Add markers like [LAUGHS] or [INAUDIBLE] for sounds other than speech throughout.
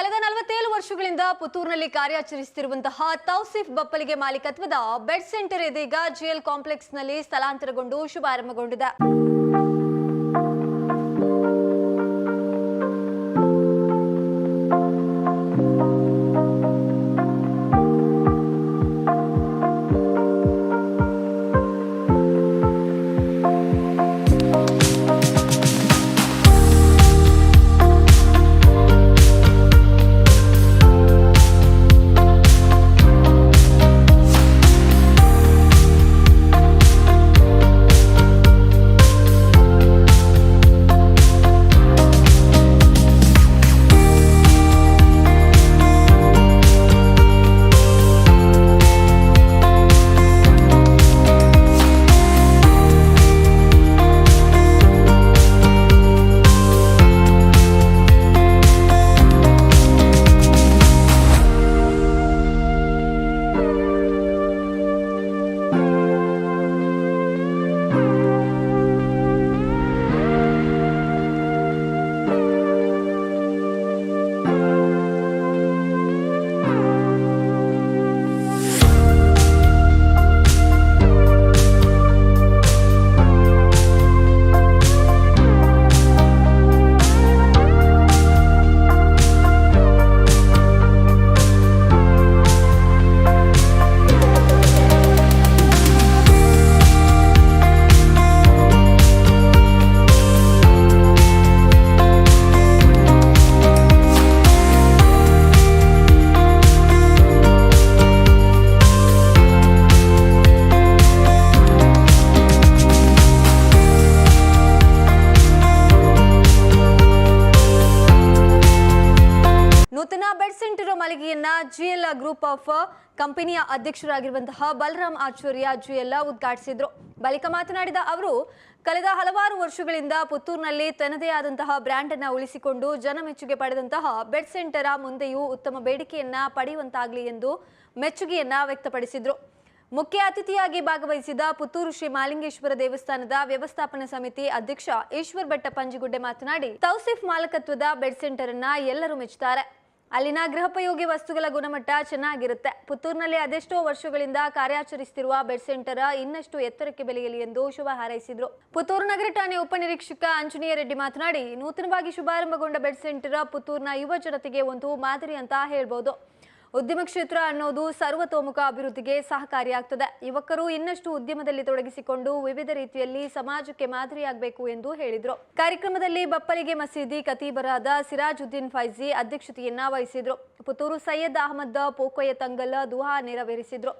ಕಳೆದ ನಲವತ್ತೇಳು ವರ್ಷಗಳಿಂದ ಪುತ್ತೂರಿನಲ್ಲಿ ಕಾರ್ಯಾಚರಿಸುತ್ತಿರುವಂತಹ ತೌಸಿಫ್ ಬಪ್ಪಲಿಗೆ ಮಾಲೀಕತ್ವದ ಬೆಡ್ ಸೆಂಟರ್ ಇದೀಗ ಜಿಎಲ್ ಕಾಂಪ್ಲೆಕ್ಸ್ನಲ್ಲಿ ಸ್ಥಳಾಂತರಗೊಂಡು ಶುಭಾರಂಭಗೊಂಡಿದೆ. ಬೆಡ್ ಸೆಂಟರ್ ಮಳಿಗೆಯನ್ನ ಜಿಎಲ್ ಗ್ರೂಪ್ ಆಫ್ ಕಂಪನಿಯ ಅಧ್ಯಕ್ಷರಾಗಿರುವಂತಹ ಬಲರಾಮ್ ಆಚಾರ್ಯ ಜಿಎಲ್ ಉದ್ಘಾಟಿಸಿದ್ರು. ಬಳಿಕ ಮಾತನಾಡಿದ ಅವರು, ಕಳೆದ ಹಲವಾರು ವರ್ಷಗಳಿಂದ ಪುತ್ತೂರಿನಲ್ಲಿ ತನ್ನದೇ ಆದಂತಹ ಬ್ರ್ಯಾಂಡ್ ಅನ್ನ ಉಳಿಸಿಕೊಂಡು ಜನಮೆಚ್ಚುಗೆ ಪಡೆದಂತಹ ಬೆಡ್ ಸೆಂಟರ್ ಮುಂದೆಯೂ ಉತ್ತಮ ಬೇಡಿಕೆಯನ್ನ ಪಡೆಯುವಂತಾಗಲಿ ಎಂದು ಮೆಚ್ಚುಗೆಯನ್ನ ವ್ಯಕ್ತಪಡಿಸಿದ್ರು. ಮುಖ್ಯ ಅತಿಥಿಯಾಗಿ ಭಾಗವಹಿಸಿದ ಪುತ್ತೂರು ಶ್ರೀ ಮಾಲಿಂಗೇಶ್ವರ ದೇವಸ್ಥಾನದ ವ್ಯವಸ್ಥಾಪನಾ ಸಮಿತಿ ಅಧ್ಯಕ್ಷ ಈಶ್ವರ್ ಭಟ್ಟ ಪಂಜಿಗುಡ್ಡೆ ಮಾತನಾಡಿ, ತೌಸಿಫ್ ಮಾಲಕತ್ವದ ಬೆಡ್ ಸೆಂಟರ್ ಅನ್ನ ಎಲ್ಲರೂ ಮೆಚ್ಚುತ್ತಾರೆ. ಅಲ್ಲಿನ ಗೃಹೋಪಯೋಗಿ ವಸ್ತುಗಳ ಗುಣಮಟ್ಟ ಚೆನ್ನಾಗಿರುತ್ತೆ. ಪುತ್ತೂರಿನಲ್ಲಿ ಅದೆಷ್ಟೋ ವರ್ಷಗಳಿಂದ ಕಾರ್ಯಾಚರಿಸುತ್ತಿರುವ ಬೆಡ್ ಸೆಂಟರ್ ಇನ್ನಷ್ಟು ಎತ್ತರಕ್ಕೆ ಬೆಳೆಯಲಿ ಎಂದು ಶುಭ ಹಾರೈಸಿದ್ರು. ಪುತ್ತೂರು ನಗರ ಠಾಣೆ ಉಪನಿರೀಕ್ಷಕ ಆಂಜನೇಯ ರೆಡ್ಡಿ ಮಾತನಾಡಿ, ನೂತನವಾಗಿ ಶುಭಾರಂಭಗೊಂಡ ಬೆಡ್ ಸೆಂಟರ್ ಪುತ್ತೂರಿನ ಯುವ ಜನತೆಗೆ ಒಂದು ಮಾದರಿ ಅಂತ ಹೇಳ್ಬೋದು. ಉದ್ಯಮ ಕ್ಷೇತ್ರ ಅನ್ನೋದು ಸರ್ವತೋಮುಖ ಅಭಿವೃದ್ಧಿಗೆ ಸಹಕಾರಿಯಾಗ್ತದೆ. ಯುವಕರು ಇನ್ನಷ್ಟು ಉದ್ಯಮದಲ್ಲಿ ತೊಡಗಿಸಿಕೊಂಡು ವಿವಿಧ ರೀತಿಯಲ್ಲಿ ಸಮಾಜಕ್ಕೆ ಮಾದರಿಯಾಗಬೇಕು ಎಂದು ಹೇಳಿದರು. ಕಾರ್ಯಕ್ರಮದಲ್ಲಿ ಬಪ್ಪಲಿಗೆ ಮಸೀದಿ ಕತೀಬರಾದ ಸಿರಾಜುದ್ದೀನ್ ಫೈಜಿ ಅಧ್ಯಕ್ಷತೆಯನ್ನ ವಹಿಸಿದ್ರು. ಪುತ್ತೂರು ಸೈಯದ್ ಅಹಮದ್ ಪೋಕೊಯ ತಂಗಲ್ ದುಹಾ ನೆರವೇರಿಸಿದ್ರು.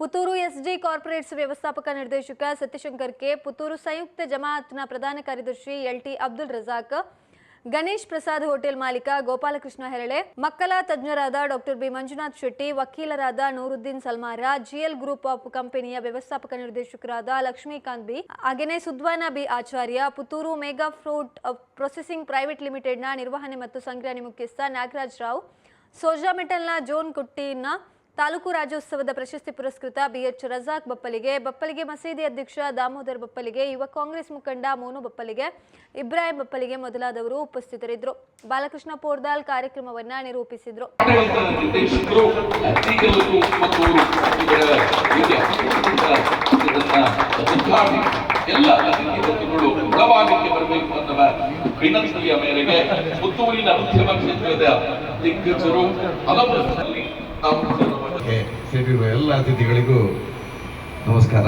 ಪುತ್ತೂರು ಎಸ್ಡಿ ಕಾರ್ಪೊರೇಟ್ಸ್ ವ್ಯವಸ್ಥಾಪಕ ನಿರ್ದೇಶಕ ಸತ್ಯಶಂಕರ್ ಕೆ, ಪುತ್ತೂರು ಸಂಯುಕ್ತ ಜಮಾಅತ್ನ ಪ್ರಧಾನ ಕಾರ್ಯದರ್ಶಿ ಎಲ್ಟಿ ಅಬ್ದುಲ್ ರಜಾಕ್ ಗಣೇಶ್ ಪ್ರಸಾದ್ ಹೋಟೆಲ್ ಮಾಲೀಕ ಗೋಪಾಲಕೃಷ್ಣ ಹೆರಳೆ, ಮಕ್ಕಳ ತಜ್ಞರಾದ ಡಾಕ್ಟರ್ ಬಿ ಮಂಜುನಾಥ್ ಶೆಟ್ಟಿ, ವಕೀಲರಾದ Nooruddin Salmara, GL group of ಕಂಪನಿಯ ವ್ಯವಸ್ಥಾಪಕ ನಿರ್ದೇಶಕರಾದ ಲಕ್ಷ್ಮೀಕಾಂತ್ ಬಿ ಹಾಗೆಯೇ Sudwana B Acharya, Puttur mega fruit processing private ಲಿಮಿಟೆಡ್ನ ನಿರ್ವಹಣೆ ಮತ್ತು ಸಂಗ್ರಹಣೆ ಮುಖ್ಯಸ್ಥ ನಾಗರಾಜ್ ರಾವ್, ಸೋಜಾ ಮೆಟಲ್ನ ಜೋನ್ ಕುಟ್ಟಿನ ತಾಲೂಕು ರಾಜ್ಯೋತ್ಸವದ ಪ್ರಶಸ್ತಿ ಪುರಸ್ಕೃತ ಬಿಎಚ್ ರಜಾಕ್ ಬಪ್ಪಲಿಗೆ. ಬಪ್ಪಲಿಗೆ ಮಸೀದಿ ಅಧ್ಯಕ್ಷ ದಾಮೋದರ್ ಬಪ್ಪಲಿಗೆ, ಯುವ ಕಾಂಗ್ರೆಸ್ ಮುಖಂಡ ಮೋನು ಬಪ್ಪಲಿಗೆ, ಇಬ್ರಾಹಿಂ ಬಪ್ಪಲಿಗೆ ಮೊದಲಾದವರು ಉಪಸ್ಥಿತರಿದ್ದರು. ಬಾಲಕೃಷ್ಣ ಪೋರ್ದಾಲ್ ಕಾರ್ಯಕ್ರಮವನ್ನು ನಿರೂಪಿಸಿದ್ರು. ಗೆ ಸೇರಿರುವ ಎಲ್ಲ ಅತಿಥಿಗಳಿಗೂ ನಮಸ್ಕಾರ.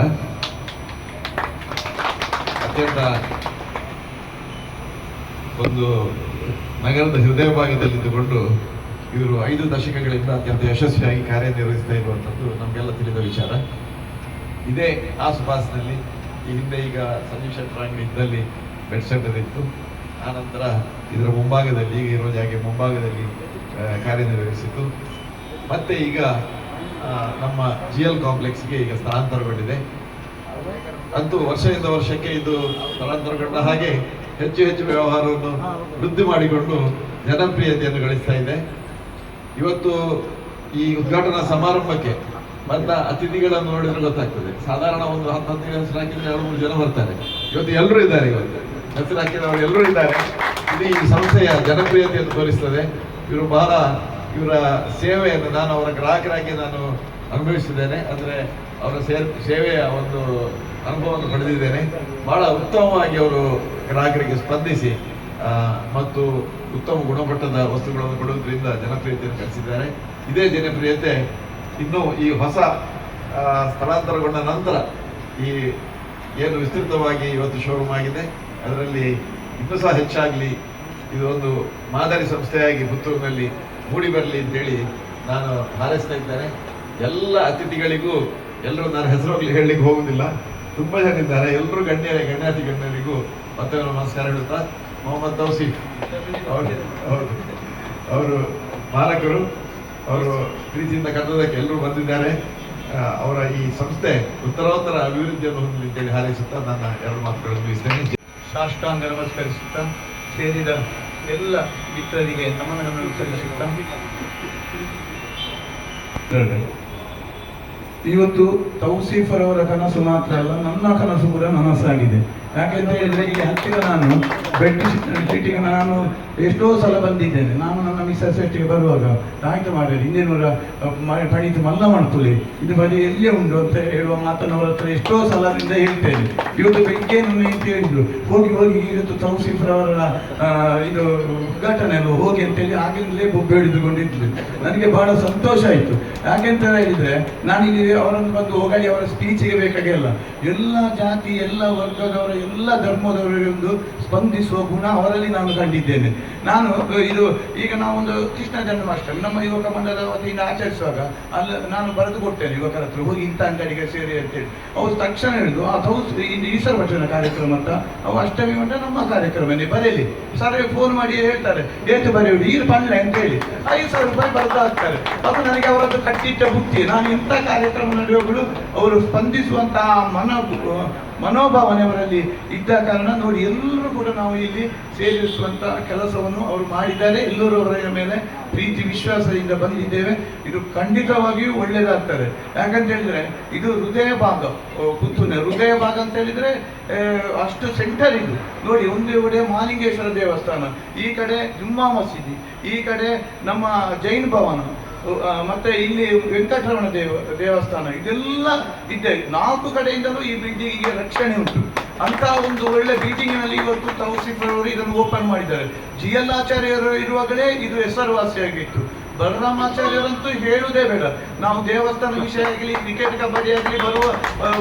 ಅತ್ಯಂತ ಒಂದು ನಗರದ ಹೃದಯ ಭಾಗದಲ್ಲಿದ್ದುಕೊಂಡು ಇವರು ಐದು ದಶಕಗಳಿಂದ ಅತ್ಯಂತ ಯಶಸ್ವಿಯಾಗಿ ಕಾರ್ಯನಿರ್ವಹಿಸ್ತಾ ಇರುವಂಥದ್ದು ನಮಗೆಲ್ಲ ತಿಳಿದ ವಿಚಾರ. ಇದೇ ಆಸುಪಾಸಿನಲ್ಲಿ ಈ ಹಿಂದೆ ಈಗ ಸಂಜೀವ್ ಶೆಟ್ಟರ್ ಅಂಗಡಿ ಇದ್ದಲ್ಲಿ ಬೆಡ್ ಸೆಂಟರ್ ಇತ್ತು. ಆನಂತರ ಇದರ ಮುಂಭಾಗದಲ್ಲಿ, ಈಗ ಇರೋ ಜಾಗೆ ಮುಂಭಾಗದಲ್ಲಿ ಕಾರ್ಯನಿರ್ವಹಿಸಿತು ಮತ್ತೆ ಈಗ ನಮ್ಮ ಜಿ ಎಲ್ ಕಾಂಪ್ಲೆಕ್ಸ್ಗೆ ಈಗ ಸ್ಥಳಾಂತರಗೊಂಡಿದೆ. ಅಂತೂ ವರ್ಷದಿಂದ ವರ್ಷಕ್ಕೆ ಇದು ಸ್ಥಳಾಂತರಗೊಂಡ ಹಾಗೆ ಹೆಚ್ಚು ಹೆಚ್ಚು ವ್ಯವಹಾರವನ್ನು ವೃದ್ಧಿ ಮಾಡಿಕೊಂಡು ಜನಪ್ರಿಯತೆಯನ್ನು ಗಳಿಸ್ತಾ ಇದೆ. ಇವತ್ತು ಈ ಉದ್ಘಾಟನಾ ಸಮಾರಂಭಕ್ಕೆ ಬಂದ ಅತಿಥಿಗಳನ್ನು ನೋಡಿದ್ರೆ ಗೊತ್ತಾಗ್ತದೆ. ಸಾಧಾರಣ ಒಂದು ಹತ್ತು ಹತ್ತು ಹೆಸರು ಹಾಕಿದ್ರೆ ಎರಡು ಮೂರು ಜನ ಬರ್ತಾರೆ. ಇವತ್ತು ಎಲ್ಲರೂ ಇದ್ದಾರೆ ಇವತ್ತು. ಹೆಸರು ಹಾಕಿದವರು ಎಲ್ಲರೂ ಇದ್ದಾರೆ. ಇದು ಈ ಸಂಸ್ಥೆಯ ಜನಪ್ರಿಯತೆಯನ್ನು ತೋರಿಸ್ತದೆ. ಇವರು ಬಹಳ ಇವರ ಸೇವೆಯನ್ನು ನಾನು ಅವರ ಗ್ರಾಹಕರಾಗಿ ನಾನು ಅನುಭವಿಸಿದ್ದೇನೆ. ಅಂದರೆ ಅವರ ಸೇ, ಸೇವೆಯ ಒಂದು ಅನುಭವವನ್ನು ಪಡೆದಿದ್ದೇನೆ. ಬಹಳ ಉತ್ತಮವಾಗಿ ಅವರು ಗ್ರಾಹಕರಿಗೆ ಸ್ಪಂದಿಸಿ ಮತ್ತು ಉತ್ತಮ ಗುಣಮಟ್ಟದ ವಸ್ತುಗಳನ್ನು ಕೊಡುವುದರಿಂದ ಜನಪ್ರಿಯತೆಯನ್ನು ಗಳಿಸಿದ್ದಾರೆ. ಇದೇ ಜನಪ್ರಿಯತೆ ಇನ್ನೂ ಈ ಹೊಸ ಸ್ಥಳಾಂತರಗೊಂಡ ನಂತರ ಈ ಏನು ವಿಸ್ತೃತವಾಗಿ ಇವತ್ತು ಶೋರೂಮ್ ಆಗಿದೆ. ಅದರಲ್ಲಿ ಇನ್ನೂ ಸಹ ಹೆಚ್ಚಾಗಲಿ. ಇದು ಒಂದು ಮಾದರಿ ಸಂಸ್ಥೆಯಾಗಿ ಪುತ್ತೂರಿನಲ್ಲಿ ಮೂಡಿ ಬರಲಿ ಅಂತೇಳಿ ನಾನು ಹಾರೈಸ್ತಾ ಇದ್ದೇನೆ. ಎಲ್ಲ ಅತಿಥಿಗಳಿಗೂ, ಎಲ್ಲರೂ ನಾನು ಹೆಸರುಗಳು ಹೇಳಲಿಕ್ಕೆ ಹೋಗೋದಿಲ್ಲ ತುಂಬ ಜನ ಇದ್ದಾರೆ. ಎಲ್ಲರೂ ಗಣ್ಯರೇ, ಗಣ್ಯಾತಿ ಗಣ್ಯರಿಗೂ ಮತ್ತೆ ನಮಸ್ಕಾರ ಹೇಳುತ್ತಾ. ಮೊಹಮ್ಮದ್ ತೌಸೀಫ್. ಅವರು ಅವರು ಮಾಲಕರು ಅವರು ಪ್ರೀತಿಯಿಂದ ಕರೆದೋದಕ್ಕೆ ಎಲ್ಲರೂ ಬಂದಿದ್ದಾರೆ. ಅವರ ಈ ಸಂಸ್ಥೆ ಉತ್ತರೋತ್ತರ ಅಭಿವೃದ್ಧಿಯನ್ನು ಹೊಂದಲಿ ಅಂತೇಳಿ ಹಾರೈಸುತ್ತಾ ನನ್ನ ಎರಡು ಮಾತುಗಳನ್ನು ಸಾಷ್ಟಾಂಗ ನಮಸ್ಕರಿಸುತ್ತಾ ಸೇರಿದ ಎಲ್ಲ ಮಿತ್ರರಿಗೆ ನಮನಗಳನ್ನು ಸಲ್ಲಿಸುತ್ತಾ ಇವತ್ತು ತೌಸೀಫರವರ ಕನಸು ಮಾತ್ರ ಅಲ್ಲ ನನ್ನ ಕನಸು ಕೂಡ ನನಸಾಗಿದೆ. ಯಾಕೆಂತ ಹೇಳಿದ್ರೆ ಇಲ್ಲಿ ಹತ್ತಿರ ನಾನು ಬೆಡ್ ಸಿಟಿಗೆ ನಾನು ಎಷ್ಟೋ ಸಲ ಬಂದಿದ್ದೇನೆ. ನಾನು ನನ್ನ ಮಿಸ್ಸಸ್ ಸೆಟ್ಟಿಗೆ ಬರುವಾಗ ಆಯ್ತು ಮಾಡಿ ಹಿಂದಿನವರ ಪಣಿತು ಮಲ್ಲ ಮಾಡ್ತುಲೆ ಇದು ಬರೀ ಎಲ್ಲೇ ಉಂಟು ಅಂತ ಹೇಳುವ ಮಾತನ್ನು ಅವರ ಹತ್ರ ಎಷ್ಟೋ ಸಲದಿಂದ ಹೇಳ್ತೇನೆ. ಇವತ್ತು ಬೆಳಿಗ್ಗೆ ಅಂತ ಹೇಳಿದ್ರು. ಹೋಗಿ ಹೋಗಿ, ಇವತ್ತು ತೌಸೀಫ್ರವರ ಅವರ ಇದು ಉದ್ಘಾಟನೆ ಅಲ್ವಾ? ಹೋಗಿ ಅಂತೇಳಿ ಆಗಿಂದಲೇ ಬೊಬ್ಬೆ ಹಿಡಿದುಕೊಂಡಿದ್ರು ನನಗೆ ಬಹಳ ಸಂತೋಷ ಆಯಿತು. ಯಾಕೆಂತ ಹೇಳಿದ್ರೆ ನಾನು ಇಲ್ಲಿ ಅವರನ್ನು ಬಂದು ಹೋಗಲಿ, ಅವರ ಸ್ಪೀಚಿಗೆ ಬೇಕಾಗಿಲ್ಲ ಎಲ್ಲ ಜಾತಿ, ಎಲ್ಲ ವರ್ಗದವರ ಎಲ್ಲ ಧರ್ಮದವರಿಗೊಂದು ಸ್ಪಂದಿಸುವ ಗುಣ ಅವರಲ್ಲಿ ನಾನು ಕಂಡಿದ್ದೇನೆ. ನಾನು ಇದು, ಈಗ ನಾವೊಂದು ಕೃಷ್ಣ ಜನ್ಮಾಷ್ಟಮಿ, ನಮ್ಮ ಯುವಕ ಮಂಡಲ ವತಿಯಿಂದ ಆಚರಿಸುವಾಗ ಅಲ್ಲಿ, ನಾನು ಬರೆದು ಕೊಡ್ತೇನೆ ಯುವಕರ ಹತ್ರ, ಹೋಗಿ ಇಂಥ ಅಂಗಡಿಗೆ ಸೇರಿ ಅಂತೇಳಿ. ಅವ್ರು ತಕ್ಷಣ ಇದು ಈಶ್ವರ ಭಜನ ಕಾರ್ಯಕ್ರಮ ಅಂತ, ಅವು ಅಷ್ಟಮಿ ಮಟ್ಟ ನಮ್ಮ ಕಾರ್ಯಕ್ರಮನೇ ಬರೆಯಲಿ ಸರ್ ಫೋನ್ ಮಾಡಿ ಹೇಳ್ತಾರೆ, ಏತು ಬರೆಯುವುದು, ಇಲ್ಲಿ ಪಣ್ಲೆ ಅಂತ ಹೇಳಿ ಐದು ಸಾವಿರ ರೂಪಾಯಿ ಬರ್ತಾ ಹಾಕ್ತಾರೆ. ಅದು ನನಗೆ ಅವರದ್ದು ಕಟ್ಟಿಟ್ಟ ಬುದ್ಧಿ. ನಾನು ಇಂಥ ಕಾರ್ಯಕ್ರಮ ನಡೆಯುವಗಳು ಅವರು ಸ್ಪಂದಿಸುವಂತಹ ಮನ ಮನೋಭಾವನೆ ಅವರಲ್ಲಿ ಇದ್ದ ಕಾರಣ ನೋಡಿ, ಎಲ್ಲರೂ ಕೂಡ ನಾವು ಇಲ್ಲಿ ಸೇರಿಸುವಂತ ಕೆಲಸವನ್ನು ಅವರು ಮಾಡಿದ್ದಾರೆ. ಎಲ್ಲರೂ ಅವರ ಮೇಲೆ ಪ್ರೀತಿ, ವಿಶ್ವಾಸದಿಂದ ಬಂದಿದ್ದೇವೆ. ಇದು ಖಂಡಿತವಾಗಿಯೂ ಒಳ್ಳೆಯದಾಗ್ತದೆ ಯಾಕಂತ ಹೇಳಿದ್ರೆ, ಇದು ಹೃದಯ ಭಾಗ ಪುತ್ತೂರಿನ ಹೃದಯ ಭಾಗ ಅಂತ ಹೇಳಿದ್ರೆ ಅಷ್ಟು ಸೆಂಟರ್ ಇದು. ನೋಡಿ, ಒಂದು ಕಡೆ ಮಾಲಿಂಗೇಶ್ವರ ದೇವಸ್ಥಾನ, ಈ ಕಡೆ ಜುಮ್ಮಾ ಮಸೀದಿ, ಈ ಕಡೆ ನಮ್ಮ ಜೈನ್ ಭವನ ಮತ್ತೆ ಇಲ್ಲಿ ವೆಂಕಟರಮಣ ದೇವ, ದೇವಸ್ಥಾನ, ಇದೆಲ್ಲ ಇದೆ. ನಾಲ್ಕು ಕಡೆಯಿಂದಲೂ ಈ ಬಿಲ್ಡಿಂಗಿಗೆ ರಕ್ಷಣೆ ಉಂಟು. ಅಂತ ಒಂದು ಒಳ್ಳೆ ಬಿಲ್ಡಿಂಗಿನಲ್ಲಿ ಇವತ್ತು ತೌಸಿಫ್ ಅವರು ಇದನ್ನು ಓಪನ್ ಮಾಡಿದ್ದಾರೆ. ಜಿ ಎಲ್ ಆಚಾರ್ಯರು ಇರುವಾಗಲೇ ಇದು ಹೆಸರುವಾಸಿಯಾಗಿತ್ತು. ಬಲರಾಮಾಚಾರ್ಯರಂತೂ ಹೇಳುವುದೇ ಬೇಡ. ನಾವು ದೇವಸ್ಥಾನ ವಿಷಯ ಆಗಲಿ ಕ್ರಿಕೆಟ್ ಕಬಡ್ಡಿ ಆಗಲಿ ಬರುವ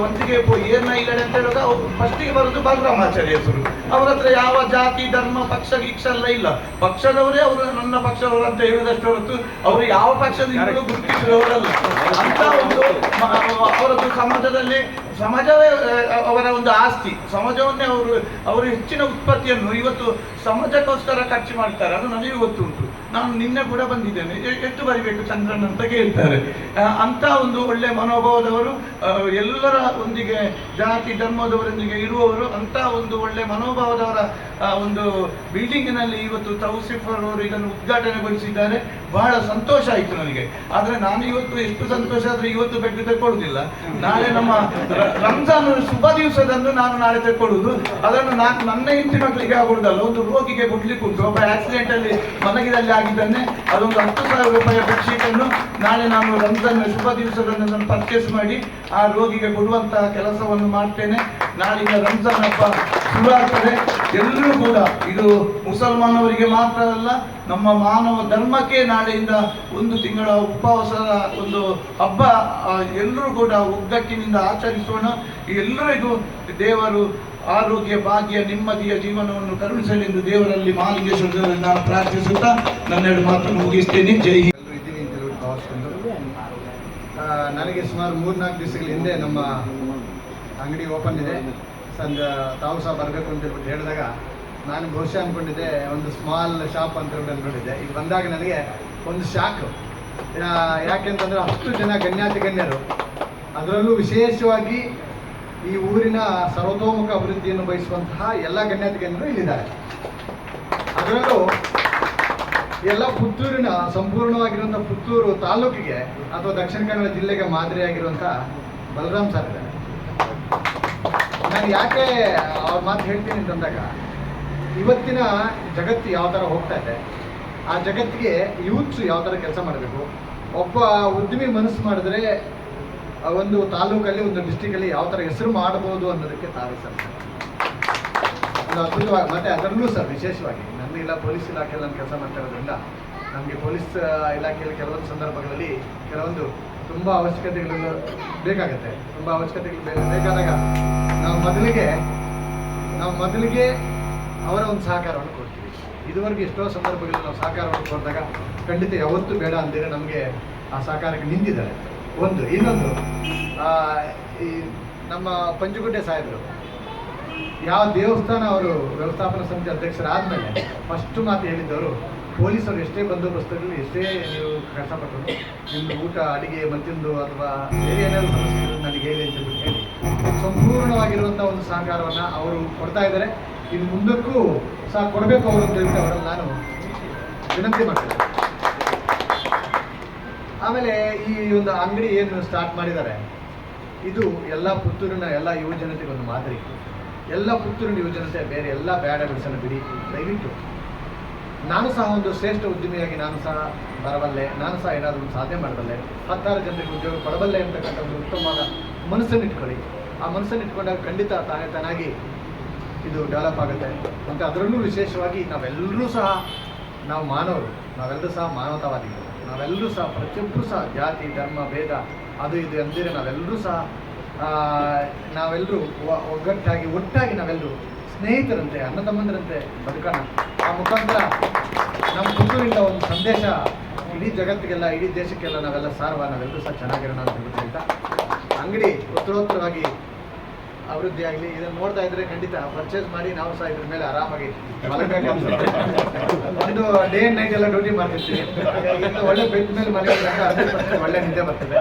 ಒಂದಿಗೆ ಏರ್ನ ಇಲ್ಲಡೆ ಅಂತ ಹೇಳುವಾಗ ಫಸ್ಟಿಗೆ ಬರೋದು ಬಲರಾಮಾಚಾರ್ಯ ಹೆಸರು. ಅವರ ಹತ್ರ ಯಾವ ಜಾತಿ ಧರ್ಮ ಪಕ್ಷ ಗಿಕ್ಷ ಎಲ್ಲ ಇಲ್ಲ. ಪಕ್ಷದವರೇ ಅವರು ನನ್ನ ಪಕ್ಷದವರು ಅಂತ ಹೇಳುವುದಷ್ಟು ಹೊರತು ಅವರು ಯಾವ ಪಕ್ಷದಿಂದ ಗುರುತಿಸಿದವರಲ್ಲ. ಅಂತ ಒಂದು ಅವರದ್ದು ಸಮಾಜದಲ್ಲಿ ಸಮಾಜವೇ ಅವರ ಒಂದು ಆಸ್ತಿ. ಸಮಾಜವನ್ನೇ ಅವರು ಅವರು ಹೆಚ್ಚಿನ ಉತ್ಪತ್ತಿಯನ್ನು ಇವತ್ತು ಸಮಾಜಕ್ಕೋಸ್ಕರ ಖರ್ಚು ಮಾಡ್ತಾರೆ. ಅದು ನನಗೆ ಗೊತ್ತುಂಟು. ನಾನು ನಿನ್ನೆ ಕೂಡ ಬಂದಿದ್ದೇನೆ. ಎಷ್ಟು ಬರಿಬೇಕು ಚಂದ್ರನ್ ಅಂತ ಕೇಳ್ತಾರೆ. ಅಂತ ಒಂದು ಒಳ್ಳೆ ಮನೋಭಾವದವರು ಎಲ್ಲರ ಒಂದಿಗೆ ಜಾತಿ ಧರ್ಮದವರೊಂದಿಗೆ ಇರುವವರು ಅಂತ ಒಂದು ಒಳ್ಳೆ ಮನೋಭಾವದವರ ಒಂದು ಬಿಲ್ಡಿಂಗಿನಲ್ಲಿ ಇವತ್ತು ತೌಸಿಫರ್ ಅವರು ಇದನ್ನು ಉದ್ಘಾಟನೆಗೊಳಿಸಿದ್ದಾರೆ. ಬಹಳ ಸಂತೋಷ ಆಯಿತು ನನಗೆ. ಆದರೆ ನಾನು ಇವತ್ತು ಎಷ್ಟು ಸಂತೋಷ ಆದರೆ ಇವತ್ತು ಬೆಟ್ಟು ತೆಕ್ಕೊಳ್ಳುವುದಿಲ್ಲ. ನಾಳೆ ನಮ್ಮ ರಂಜಾನ್ ಶುಭ ದಿವಸದಂದು ನಾನು ನಾಳೆ ತೆಕ್ಕೊಳ್ಳುವುದು. ಅದನ್ನು ನಾನು ನನ್ನ ಹೆಂಡತಿ ಮಕ್ಕಳಿಗೆ ಆಗುವುದಲ್ಲ ಒಂದು ರೋಗಿಗೆ ಕೊಡ್ಲಿಕ್ಕೆ ಉಂಟು ಒಬ್ಬ ಆಕ್ಸಿಡೆಂಟ್ ಅಲ್ಲಿ ಮಲಗಿದಲ್ಲಿ ಆಗಿದ್ದಾನೆ. ಅದೊಂದು ಹತ್ತು ಸಾವಿರ ರೂಪಾಯಿಯ ಬೆಡ್ಶೀಟ್ ಅನ್ನು ನಾಳೆ ನಾನು ರಂಜಾನ್ ಶುಭ ದಿವಸಗಳನ್ನು ನಾನು ಪರ್ಚೇಸ್ ಮಾಡಿ ಆ ರೋಗಿಗೆ ಕೊಡುವಂತಹ ಕೆಲಸವನ್ನು ಮಾಡ್ತೇನೆ. ನಾಳಿನ ರಂಜಾನ್ ಹಬ್ಬ ಶುರು ಆಗ್ತದೆ ಎಲ್ಲರೂ ಕೂಡ, ಇದು ಮುಸಲ್ಮಾನವರಿಗೆ ಮಾತ್ರ ಅಲ್ಲ, ನಮ್ಮ ಮಾನವ ಧರ್ಮಕ್ಕೆ ನಾಳೆಯಿಂದ ಒಂದು ತಿಂಗಳ ಉಪವಾಸದ ಒಂದು ಹಬ್ಬ ಎಲ್ಲರೂ ಕೂಡ ಒಗ್ಗಟ್ಟಿನಿಂದ ಆಚರಿಸೋಣ. ಎಲ್ಲರಿಗೂ ದೇವರು ಆರೋಗ್ಯ ಭಾಗ್ಯ ನೆಮ್ಮದಿಯ ಜೀವನವನ್ನು ಕರುಣಿಸಲೆಂದು ದೇವರಲ್ಲಿ ಮಾಲಿಂಗೇಶ್ವರದಲ್ಲಿ ನಾನು ಪ್ರಾರ್ಥಿಸುತ್ತಾ ನನ್ನೆರಡು ಮಾತನ್ನು ಮುಗಿಸ್ತೇನೆ. ಜೈ ಹಿಂದ್. ನನಗೆ ಸುಮಾರು ಮೂರ್ನಾಲ್ಕು ದಿವಸಗಳ ಹಿಂದೆ ನಮ್ಮ ಅಂಗಡಿ ಓಪನ್ ಇದೆ. ಸಂದ ತಾವು ಸಹ ಬರಬೇಕು ಅಂತ ಹೇಳಿದಾಗ ನಾನು ಬಹುಶಃ ಅಂದ್ಕೊಂಡಿದ್ದೆ ಒಂದು ಸ್ಮಾಲ್ ಶಾಪ್ ಅಂತ ಅಂದ್ಕೊಂಡಿದ್ದೆ ಈಗ ಬಂದಾಗ ನನಗೆ ಒಂದು ಶಾಕ್. ಯಾಕೆಂತಂದ್ರೆ ಅಷ್ಟು ಜನ ಗಣ್ಯಾತಿ ಗಣ್ಯರು. ಅದರಲ್ಲೂ ವಿಶೇಷವಾಗಿ ಈ ಊರಿನ ಸರ್ವತೋಮುಖ ಅಭಿವೃದ್ಧಿಯನ್ನು ಬಯಸುವಂತಹ ಎಲ್ಲ ಗಣ್ಯರು ಇಲ್ಲಿದ್ದಾರೆ. ಅದರಲ್ಲೂ ಎಲ್ಲ ಪುತ್ತೂರಿನ ಸಂಪೂರ್ಣವಾಗಿರುವಂಥ ಪುತ್ತೂರು ತಾಲೂಕಿಗೆ ಅಥವಾ ದಕ್ಷಿಣ ಕನ್ನಡ ಜಿಲ್ಲೆಗೆ ಮಾದರಿಯಾಗಿರುವಂಥ ಬಲರಾಮ್ ಸರ್ ಇದ್ದಾರೆ. ನಾನು ಯಾಕೆ ಅವ್ರ ಮಾತು ಹೇಳ್ತೀನಿ ಅಂತಂದಾಗ ಇವತ್ತಿನ ಜಗತ್ತು ಯಾವ ಥರ ಹೋಗ್ತಾ ಇದೆ, ಆ ಜಗತ್ತಿಗೆ ಯೂತ್ಸು ಯಾವ ಥರ ಕೆಲಸ ಮಾಡಬೇಕು, ಒಬ್ಬ ಉದ್ಯಮಿ ಮನಸ್ಸು ಮಾಡಿದ್ರೆ ಆ ಒಂದು ತಾಲೂಕಲ್ಲಿ, ಒಂದು ಡಿಸ್ಟಿಕಲ್ಲಿ ಯಾವ ಥರ ಹೆಸರು ಮಾಡ್ಬೋದು ಅನ್ನೋದಕ್ಕೆ ತಾವೇ ಸರ್. ಒಂದು ಅದ್ಭುತವಾಗಿ, ಮತ್ತೆ ಅದರಲ್ಲೂ ಸರ್ ವಿಶೇಷವಾಗಿ, ನನ್ನ ಇಲ್ಲ, ಪೊಲೀಸ್ ಇಲಾಖೆಯಲ್ಲಿ ನಾನು ಕೆಲಸ ಮಾಡ್ತಾ ಇರೋದ್ರಿಂದ ನಮಗೆ ಪೊಲೀಸ್ ಇಲಾಖೆಯಲ್ಲಿ ಕೆಲವೊಂದು ಸಂದರ್ಭಗಳಲ್ಲಿ ಕೆಲವೊಂದು ತುಂಬ ಅವಶ್ಯಕತೆಗಳು ಬೇಕಾಗುತ್ತೆ. ತುಂಬ ಅವಶ್ಯಕತೆಗಳು ಬೇಕಾದಾಗ ನಾವು ಮೊದಲಿಗೆ ನಾವು ಮೊದಲಿಗೆ ಅವರ ಒಂದು ಸಹಕಾರವನ್ನು ಕೊಡ್ತೀವಿ. ಇದುವರೆಗೆ ಎಷ್ಟೋ ಸಂದರ್ಭಗಳಲ್ಲಿ ನಾವು ಸಹಕಾರವನ್ನು ಕೊಟ್ಟಾಗ ಖಂಡಿತ ಯಾವತ್ತೂ ಬೇಡ ಅಂದರೆ ನಮಗೆ ಆ ಸಹಕಾರಕ್ಕೆ ನಿಂತಿದ್ದಾರೆ. ಒಂದು, ಇನ್ನೊಂದು. ಈ ನಮ್ಮ ಪಂಜುಗುಡ್ಡೆ ಸಾಹೇಬರು. ಯಾವ ದೇವಸ್ಥಾನ ಅವರು ವ್ಯವಸ್ಥಾಪನಾ ಸಮಿತಿ ಅಧ್ಯಕ್ಷರಾದ್ಮೇಲೆ ಫಸ್ಟ್ ಮಾತು ಹೇಳಿದ್ದವರು, ಪೊಲೀಸರು ಎಷ್ಟೇ ಬಂದೋಬಸ್ತಲ್ಲಿ ಎಷ್ಟೇ ನೀವು ನಿಮ್ದು ಊಟ, ಅಡಿಗೆ ಮತ್ತಿಂದು ಅಥವಾ ಬೇರೆ ಏನೇನು ಸಮಸ್ಯೆ ನನಗೆ ಹೇಳಿ ಅಂತ ಹೇಳಿ. ಸಂಪೂರ್ಣವಾಗಿರುವಂಥ ಒಂದು ಸಹಕಾರವನ್ನು ಅವರು ಕೊಡ್ತಾ ಇದ್ದಾರೆ. ಇನ್ನು ಮುಂದಕ್ಕೂ ಸಹ ಕೊಡಬೇಕು ಅವರು ಅಂತ ಹೇಳಿ ಅವರನ್ನು ನಾನು ವಿನಂತಿ ಮಾಡ್ತೇನೆ. ಆಮೇಲೆ ಈ ಒಂದು ಅಂಗಡಿ ಏನು ಸ್ಟಾರ್ಟ್ ಮಾಡಿದ್ದಾರೆ? ಇದು ಎಲ್ಲ ಪುತ್ತೂರಿನ ಎಲ್ಲ ಯುವಜನತೆಗೆ ಒಂದು ಮಾದರಿ. ಎಲ್ಲ ಪುತ್ತೂರಿನ ಯುವಜನತೆ ಬೇರೆ ಎಲ್ಲ ಬ್ಯಾಡ ಹ್ಯಾಬಿಟ್ಸನ್ನು ಬಿಡಿ ದಯವಿಟ್ಟು. ನಾನು ಸಹ ಒಂದು ಶ್ರೇಷ್ಠ ಉದ್ಯಮಿಯಾಗಿ ನಾನು ಸಹ ಬರಬಲ್ಲೆ, ನಾನು ಸಹ ಏನಾದರೂ ಸಾಧನೆ ಮಾಡಬಲ್ಲೆ, ಹತ್ತಾರು ಜನರಿಗೆ ಉದ್ಯೋಗ ಕೊಡಬಲ್ಲೆ ಅಂತಕ್ಕಂಥ ಒಂದು ಉತ್ತಮವಾದ ಮನಸ್ಸನ್ನು ಇಟ್ಕೊಳ್ಳಿ. ಆ ಮನಸ್ಸನ್ನು ಇಟ್ಕೊಂಡಾಗ ಖಂಡಿತ ತಾನೇ ತಾನಾಗಿ ಇದು ಡೆವಲಪ್ ಆಗುತ್ತೆ. ಮತ್ತು ಅದರಲ್ಲೂ ವಿಶೇಷವಾಗಿ ನಾವೆಲ್ಲರೂ ಸಹ ನಾವು ಮಾನವರು. ನಾವೆಲ್ಲರೂ ಸಹ ಮಾನವತಾವಾದಿಗಳು. ನಾವೆಲ್ಲರೂ ಸಹ ಪ್ರತಿಯೊಬ್ಬರು ಸಹ ಜಾತಿ, ಧರ್ಮ, ಭೇದ, ಅದು ಇದು ಎಂದಿರೆ ನಾವೆಲ್ಲರೂ ಸಹ ನಾವೆಲ್ಲರೂ ಒಗ್ಗಟ್ಟಾಗಿ, ಒಟ್ಟಾಗಿ ನಾವೆಲ್ಲರೂ ಸ್ನೇಹಿತರಂತೆ ಅಣ್ಣ ತಮ್ಮಂದಿರಂತೆ ಬದುಕೋಣ. ಆ ಮುಖಾಂತರ ನಮ್ಮ ಪುತ್ತೂರಿಂದ ಒಂದು ಸಂದೇಶ ಇಡೀ ಜಗತ್ತಿಗೆಲ್ಲ, ಇಡೀ ದೇಶಕ್ಕೆಲ್ಲ ನಾವೆಲ್ಲ ಸಾರ್ವ ನಾವೆಲ್ಲರೂ ಸಹ ಚೆನ್ನಾಗಿರೋಣ ಅಂತ ಹೇಳ್ತಾ ಅಂಗಡಿ ಉತ್ತರೋತ್ತರವಾಗಿ ಅಭಿವೃದ್ಧಿ ಆಗಲಿ ಇದನ್ನು ನೋಡ್ತಾ ಇದ್ರೆ ಖಂಡಿತ ಪರ್ಚೇಸ್ ಮಾಡಿ ನಾವು ಸಹ ಇದ್ರ ಮೇಲೆ ಆರಾಮಾಗಿ. [LAUGHS] ಒಂದು ಡೇ ಅಂಡ್ ನೈಟ್ ಎಲ್ಲ ಡ್ಯೂಟಿ ಮಾಡ್ತಿರ್ತೀವಿ ಹಾಗಾಗಿ ಒಳ್ಳೆ ಬೆಡ್ ಮೇಲೆ ಮನೆ ಒಳ್ಳೆ ನಿದ್ದೆ ಬರ್ತದೆ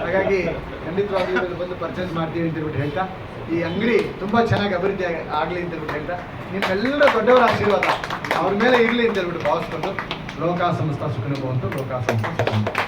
ಹಾಗಾಗಿ ಖಂಡಿತವಾಗಿ ಬಂದು ಪರ್ಚೇಸ್ ಮಾಡ್ತೀವಿ ಅಂತ ಹೇಳ್ಬಿಟ್ಟು ಹೇಳ್ತಾ ಈ ಅಂಗಡಿ ತುಂಬಾ ಚೆನ್ನಾಗಿ ಅಭಿವೃದ್ಧಿ ಆಗಲಿ ಆಗ್ಲಿ ಅಂತ ಹೇಳ್ಬಿಟ್ಟು ಹೇಳ್ತಾ ನಿಮ್ಮೆಲ್ಲ ದೊಡ್ಡವರ ಆಶೀರ್ವಾದ ಅವ್ರ ಮೇಲೆ ಇರಲಿ ಅಂತ ಹೇಳ್ಬಿಟ್ಟು ಭಾವಿಸ್ಕೊಂಡು ಲೋಕ ಸಂಸ್ಥಾ ಸುಖನು ಲೋಕ ಸಂಸ್ಥಾ.